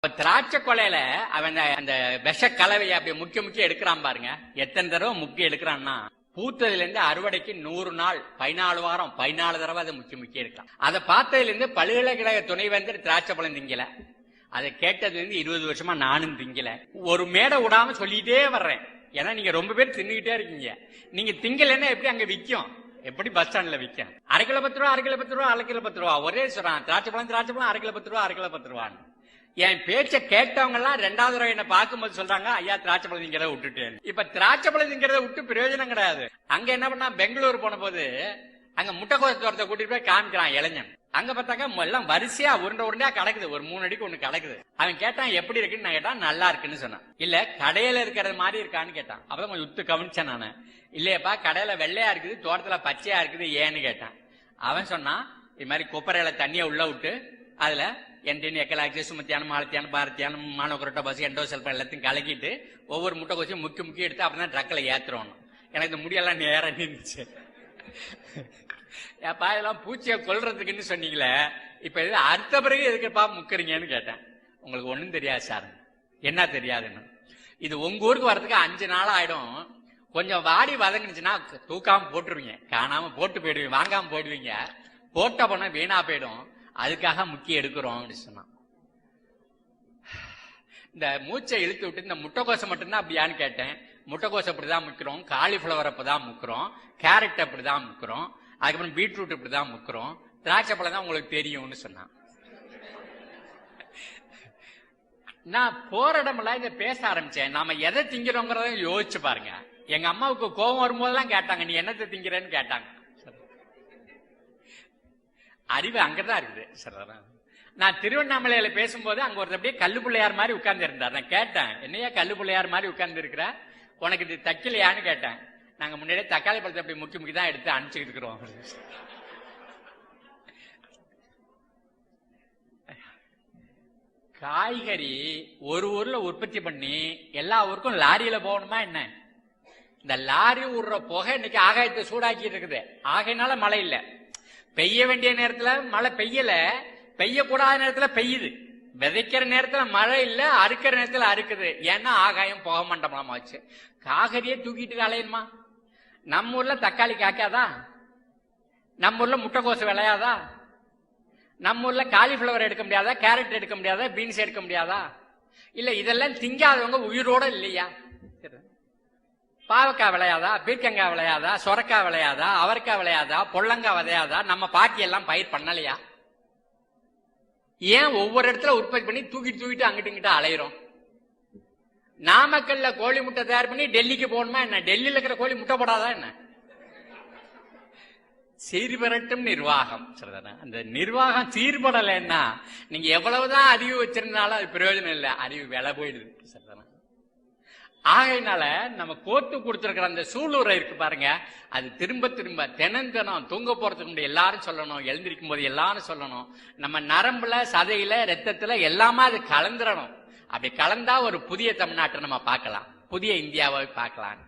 இப்ப திராட்சை கொலையில அவன் அந்த- அந்த விஷ கலவையை அப்படி முக்கிய முக்கிய எடுக்கிறான் பாருங்க. எத்தனை தடவை முக்கிய எடுக்கிறான்னா பூத்ததுல இருந்து அறுவடைக்கு நூறு நாள் பதினாலு வாரம் பதினாலு தடவை அதை முக்கிய முக்கிய எடுக்கலாம் அதை பார்த்ததுல இருந்து பல்கலைக்கழக துணைவேந்தர் திராட்சை பழம் திங்கல. அதை கேட்டதுல இருந்து இருபது வருஷமா நானும் திங்கல. ஒரு மேடை விடாம சொல்லிட்டே வர்றேன். ஏன்னா நீங்க ரொம்ப பேர் தின்னுகிட்டே இருக்கீங்க. நீங்க திங்கலைன்னா எப்படி அங்க விற்கும் எப்படி பஸ் ஸ்டாண்ட்ல விக்கும்? அரை கிலோ பத்து ரூபா அரை கிலோ பத்து ரூபா அரை கிலோ பத்து ரூபா. ஒரே சொல்றான் திராட்சை பழம் திராட்சை பழம் அரை கிலோ பத்து ரூபா அரை கிலோ பத்து ரூபான்னு. என் பேச்ச கேட்டவங்க எல்லாம் ரெண்டாவது தடவை என்ன பார்க்கும்போது சொல்றாங்க ஐயா திராட்சை பழம் விட்டுட்டேன். இப்ப திராட்சை பழம் விட்டு பிரயோஜனம் கிடையாது. அங்க என்ன பண்ணா பெங்களூர் போன போது அங்க முட்டைக்கோச தோட்டத்தை கூட்டிட்டு போய் காமிக்கிறான் இளைஞன். அங்க பார்த்தாக்க எல்லாம் வரிசையா உருண்டை உருண்டையா கிடக்குது. ஒரு மூணு அடிக்கு ஒண்ணு கிடக்குது. அவன் கேட்டான் எப்படி இருக்குன்னு? நான் கேட்டான் நல்லா இருக்குன்னு சொன்னான். இல்ல கடையில இருக்கிறது மாதிரி இருக்கான்னு கேட்டான். அப்பதான் கொஞ்சம் உத்து கவனிச்சேன் நானு. இல்லையப்பா கடையில வெள்ளையா இருக்குது தோட்டத்துல பச்சையா இருக்குது ஏன்னு கேட்டான். அவன் சொன்னான் இது மாதிரி கொப்பரையில தண்ணியை உள்ள விட்டு அதுல என்டின் எக்கலாக்சி சுமத்தியானம் மாலத்தியான பாரத்தியானம் மானோக்ரோட்டா பஸ் எண்டோசல்பம் எல்லாத்தையும் கலக்கிட்டு ஒவ்வொரு முட்டை கொச்சியும் முக்கி முக்கி எடுத்து அப்பதான் ட்ரக்கில் ஏற்றுறோம் எனக்கு இந்த முடியெல்லாம் நேரம் நின்றுச்சு ஏப்பா இதெல்லாம் பூச்சியை கொல்றதுக்குன்னு சொன்னீங்களே இப்போ இது அடுத்த பிறகு எதுக்குப்பா முக்கிறீங்கன்னு கேட்டேன். உங்களுக்கு ஒன்றும் தெரியாது சார். என்ன தெரியாதுன்னு. இது உங்க ஊருக்கு வர்றதுக்கு அஞ்சு நாள் ஆயிடும். கொஞ்சம் வாடி வதங்கினுச்சுன்னா தூக்காம போட்டுருவீங்க. காணாம போட்டு போயிடுவீங்க வாங்காம போயிடுவீங்க. போட்ட போனா வீணா போயிடும். அதுக்காக முக்கிய எடுக்கிறோம் அப்படின்னு சொன்னான். இந்த மூச்சை இழுத்து விட்டு இந்த முட்டைக்கோசை மட்டும்தான் அப்படியான்னு கேட்டேன். முட்டைக்கோசை அப்படிதான் முக்கிறோம் காலிஃபிளவர் அப்பதான் முக்கிறோம் கேரட் அப்படிதான் முக்கிறோம் அதுக்கப்புறம் பீட்ரூட் இப்படிதான் முக்கிறோம் திராட்சை பழம் தான் உங்களுக்கு தெரியும்னு சொன்னான். நான் போற இடமெல்லாம் இதை பேச ஆரம்பிச்சேன். நாம எதை திங்கிறோங்கிறத யோசிச்சு பாருங்க. எங்க அம்மாவுக்கு கோபம் வரும்போதெல்லாம் கேட்டாங்க நீ என்னத்தை திங்கிறேன்னு? கேட்டாங்க. அறிவு அங்கதான் இருக்குது. சரி நான் திருவண்ணாமலையில பேசும்போது அங்க ஒருத்தர் அப்படியே கல்லு பிள்ளையார் மாதிரி உட்கார்ந்து இருந்தார் நான் கேட்டேன் என்னையா கல்லு பிள்ளையார் மாதிரி உட்கார்ந்து இருக்கிற உனக்கு இது தைக்கலையான்னு கேட்டேன். நாங்க முன்னாடியே தக்காளி பழத்தை அப்படி முக்கி முக்கி தான் எடுத்து அனுப்பிச்சுக்கிட்டு இருக்கிறோம் காய்கறி ஒரு ஊர்ல உற்பத்தி பண்ணி எல்லா ஊருக்கும் லாரியில போகணுமா என்ன? இந்த லாரி விடுற புகை இன்னைக்கு ஆகாயத்தை சூடாக்கிட்டு இருக்குது. ஆகையினால மழை இல்லை. பெய்ய வேண்டிய நேரத்துல மழை பெய்யல பெய்யக்கூடாத நேரத்துல பெய்யுது. விதைக்கிற நேரத்துல மழை இல்ல அறுக்கிற நேரத்துல அறுக்குது. ஏன்னா ஆகாயம் புகை மண்டபமாச்சு காகரியே தூக்கிட்டு அலையணுமா? நம்ம ஊர்ல தக்காளி காக்காதா நம்ம ஊர்ல முட்டைக்கோசு விளையாதா? நம்ம ஊர்ல காலிஃபிளவர் எடுக்க முடியாதா? கேரட் எடுக்க முடியாதா? பீன்ஸ் எடுக்க முடியாதா? இல்ல இதெல்லாம் திங்காதவங்க உயிரோட இல்லையா? பாவக்காய் விளையாதா பீர்க்கங்காய் விளையாதா சொரக்காய் விளையாதா அவரைக்காய் விளையாதா பொள்ளங்காய் விளையாதா நம்ம பாட்டி எல்லாம் பயிர் பண்ணலையா? ஏன் ஒவ்வொரு இடத்துல உற்பத்தி பண்ணி தூக்கிட்டு தூக்கிட்டு அங்கிட்டு இங்கிட்ட அலையிறோம்? நாமக்கல்ல கோழி முட்டை தயார் பண்ணி டெல்லிக்கு போகணுமா என்ன? டெல்லியில இருக்கிற கோழி முட்டை போடாதா என்ன? சீர்பரட்டும் நிர்வாகம். அந்த நிர்வாகம் சீர்படலைன்னா நீங்க எவ்வளவுதான் அறிவு வச்சிருந்தாலும் அது பிரயோஜனம் இல்லை. அறிவு விலை போயிடுது. சரிதானா? ஆகையினால நம்ம கோத்து கொடுத்துருக்கிற அந்த சூளுரை இருக்கு பாருங்க. அது திரும்ப திரும்ப தினந்தனம் தூங்க போறதுக்கு முன்னாடி எல்லாரும் சொல்லணும் எழுந்திருக்கும் போது எல்லாரும் சொல்லணும். நம்ம நரம்புல சதையில ரத்தத்துல எல்லாமே அது கலந்துடணும் அப்படி கலந்தா ஒரு புதிய தமிழ்நாட்டை நம்ம பார்க்கலாம். புதிய இந்தியாவை பார்க்கலாம்.